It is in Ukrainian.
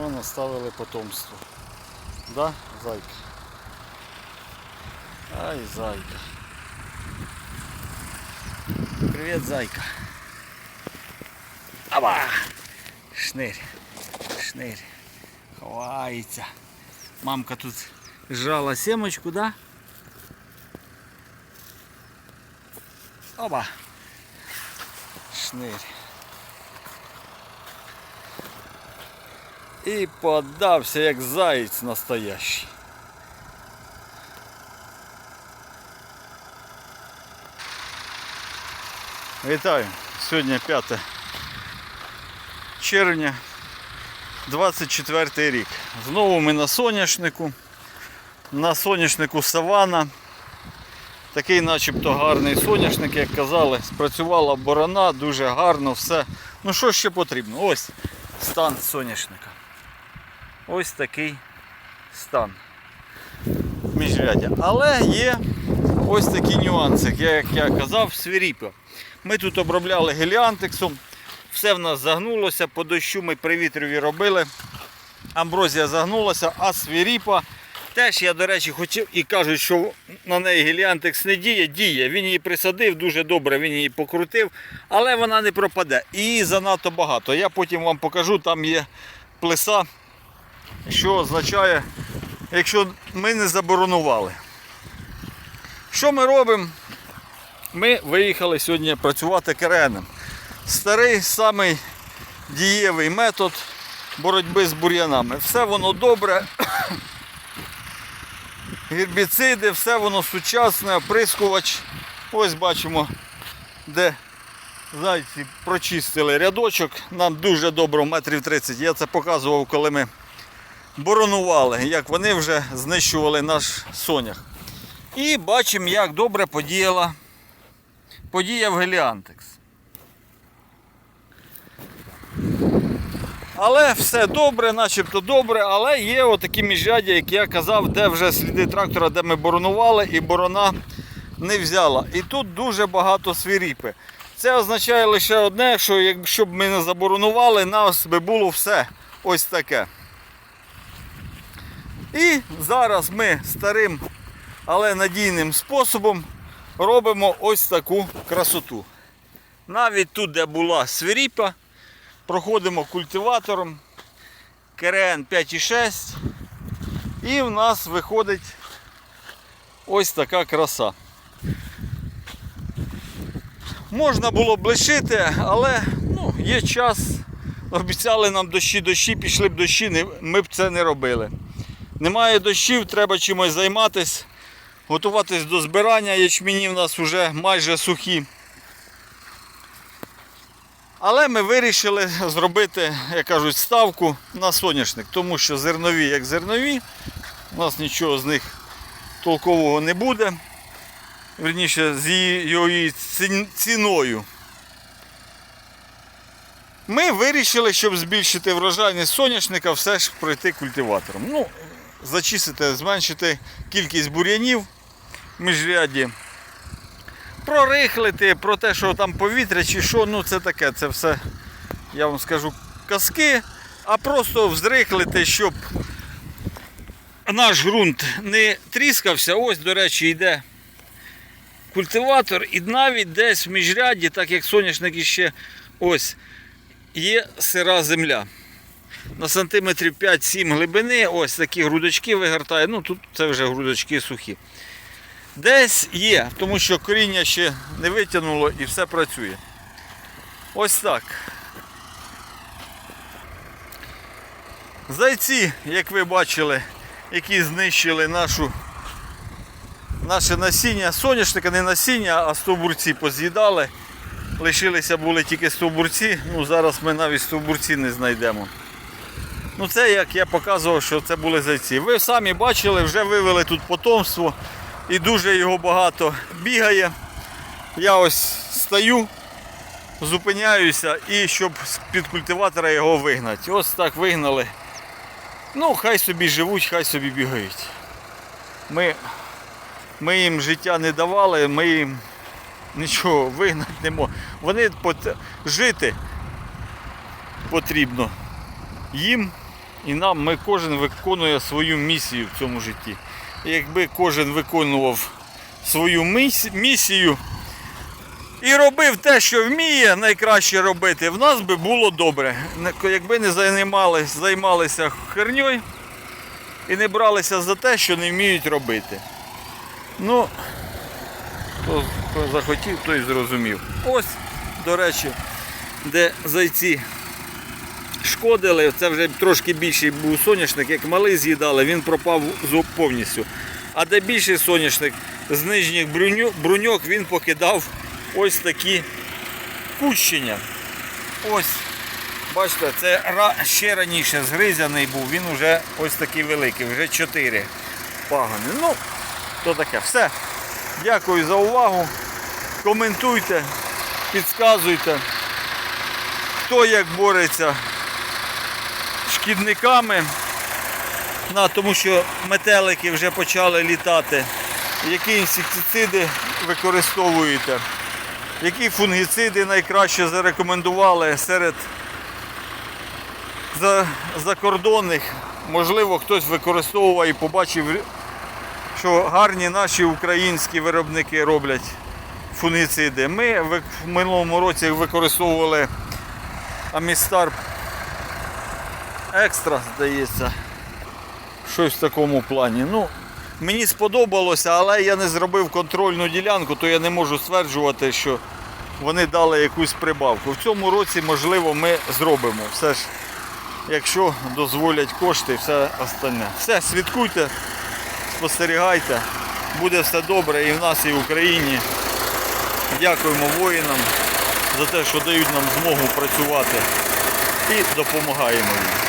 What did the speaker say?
Вон оставили потомство. Да, зайка? Ай, зайка. Привет, зайка. Аба! Шнирь. Шнирь. Ховається. Мамка тут жала семочку, да? Оба. Шнирь. І подався як заєць настоящий. Вітаю! Сьогодні 5 червня 24 рік. Знову ми на соняшнику. На соняшнику савана. Такий начебто гарний соняшник, як казали, спрацювала борона, дуже гарно все. Ну що ще потрібно? Ось стан соняшника. Ось такий стан міжрядя. Але є ось такі нюанси, як я казав, свіріпо. Ми тут обробляли геліантексом, все в нас загнулося, по дощу ми при робили. Амброзія загнулася, а свіріпа теж я, до речі, хотів і кажуть, що на неї геліантекс не діє, діє. Він її присадив дуже добре, він її покрутив, але вона не пропаде. І занадто багато. Я потім вам покажу, там є плеса, що означає, якщо ми не заборонували. Що ми робимо? Ми виїхали сьогодні працювати кереном. Старий самий дієвий метод боротьби з бур'янами. Все воно добре. Гербіциди, все воно сучасне, оприскувач. Ось бачимо, де зайці прочистили рядочок. Нам дуже добре, метрів 30. Я це показував, коли ми боронували, як вони вже знищували наш сонях. І бачимо, як добре подіяла, подіяв Геліантекс. Але все добре, начебто добре, але є отакі міжрядя, як я казав, де вже сліди трактора, де ми боронували, і борона не взяла. І тут дуже багато свіріпи. Це означає лише одне, що якщо б ми не заборонували, нас би було все ось таке. І зараз ми старим, але надійним способом робимо ось таку красоту. Навіть тут, де була свиріпа, проходимо культиватором КРН 5,6 і в нас виходить ось така краса. Можна було б лишити, але ну, є час. Обіцяли нам дощі, дощі, пішли б дощі, ми б це не робили. Немає дощів, треба чимось займатися, готуватись до збирання. Ячміні в нас вже майже сухі. Але ми вирішили зробити, як кажуть, ставку на соняшник, тому що зернові як зернові, у нас нічого з них толкового не буде. Верніше, з її ціною. Ми вирішили, щоб збільшити врожайність соняшника, все ж пройти культиватором. Ну, зачистити, зменшити кількість бур'янів в міжряді. Прорихлити про те, що там повітря чи що, ну це таке, це все, я вам скажу, казки, а просто взрихлити, щоб наш ґрунт не тріскався. Ось, до речі, йде культиватор, і навіть десь в міжряді, так як соняшник іще ось є сира земля. На сантиметрів 5-7 глибини, ось такі грудочки вигортає. Ну тут це вже грудочки сухі. Десь є, тому що коріння ще не витягнуло і все працює. Ось так. Зайці, як ви бачили, які знищили нашу, наше насіння, соняшника не насіння, а стовбурці поз'їдали. Лишилися були тільки стовбурці, ну зараз ми навіть стовбурці не знайдемо. Ну це як я показував, що це були зайці. Ви самі бачили, вже вивели тут потомство і дуже його багато бігає. Я ось стою, зупиняюся і щоб з-під культиватора його вигнати. Ось так вигнали. Ну, хай собі живуть, хай собі бігають. Ми, ми їм життя не давали, ми їм нічого вигнати не можемо. Вони пот- жити потрібно їм І нам ми кожен виконує свою місію в цьому житті. І якби кожен виконував свою місію і робив те, що вміє найкраще робити, в нас би було добре. Якби не займалися, займалися херньою і не бралися за те, що не вміють робити. Ну, хто, захотів, той зрозумів. Ось, до речі, де зайці шкодили, це вже трошки більший був соняшник, як малий з'їдали, він пропав зо- повністю. А де більший соняшник з нижніх бруньок, він покидав ось такі кущення. Ось, бачите, це ще раніше згризяний був, він вже ось такий великий, вже 4 пагони. Ну, то таке. Все. Дякую за увагу. Коментуйте, підказуйте, хто як бореться шкідниками, на, тому що метелики вже почали літати. Які інсектициди використовуєте? Які фунгіциди найкраще зарекомендували серед закордонних? Можливо, хтось використовував і побачив, що гарні наші українські виробники роблять фунгіциди. Ми в минулому році використовували Амістар Екстра, здається. Щось в такому плані. Ну, мені сподобалося, але я не зробив контрольну ділянку, то я не можу стверджувати, що вони дали якусь прибавку. В цьому році, можливо, ми зробимо. Все ж, якщо дозволять кошти і все остальне. Все, слідкуйте, спостерігайте. Буде все добре і в нас, і в Україні. Дякуємо воїнам за те, що дають нам змогу працювати і допомагаємо їм.